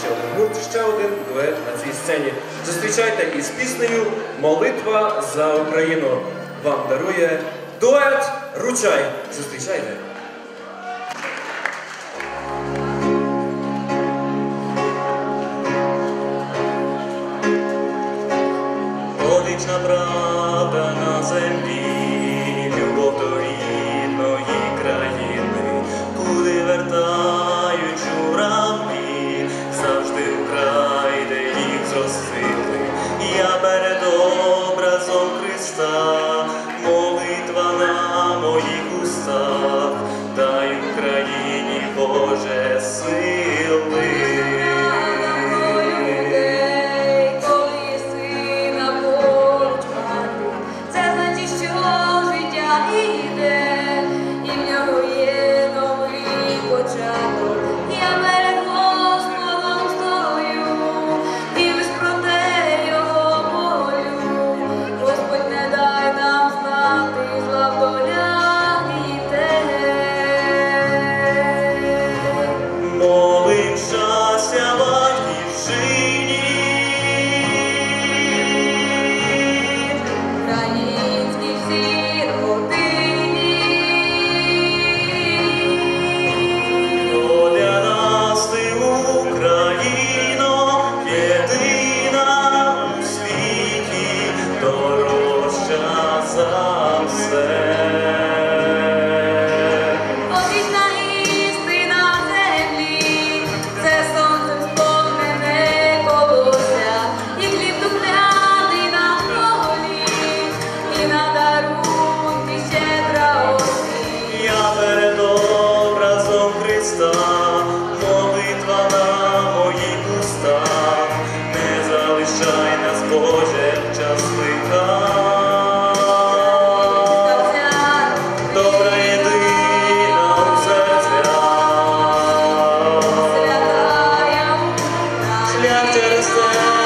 ще один гурт, ще один дует на цій сцені. Зустрічайте із піснею Молитва за Україну вам дарує дует Ручай. Зустрічайте! Одична правда на землі. love. myself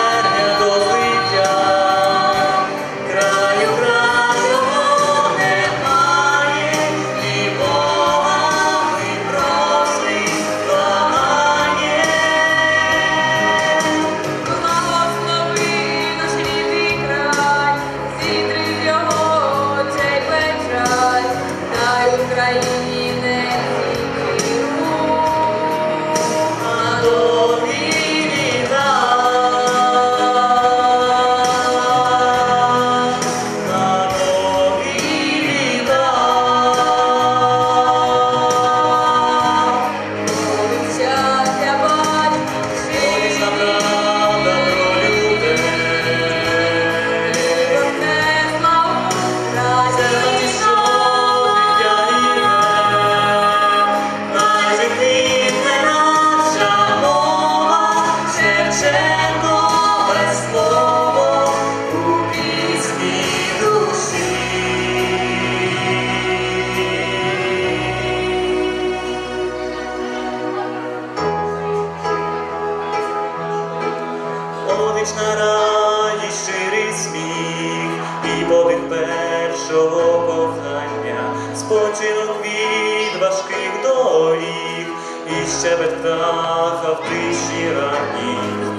сонячна радість, щирий сміх, і подих першого кохання, спочинок від важких доріг, і щебет птаха в тиші ранній.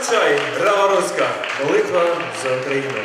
Чай, Рава Руська, молитва за Україну.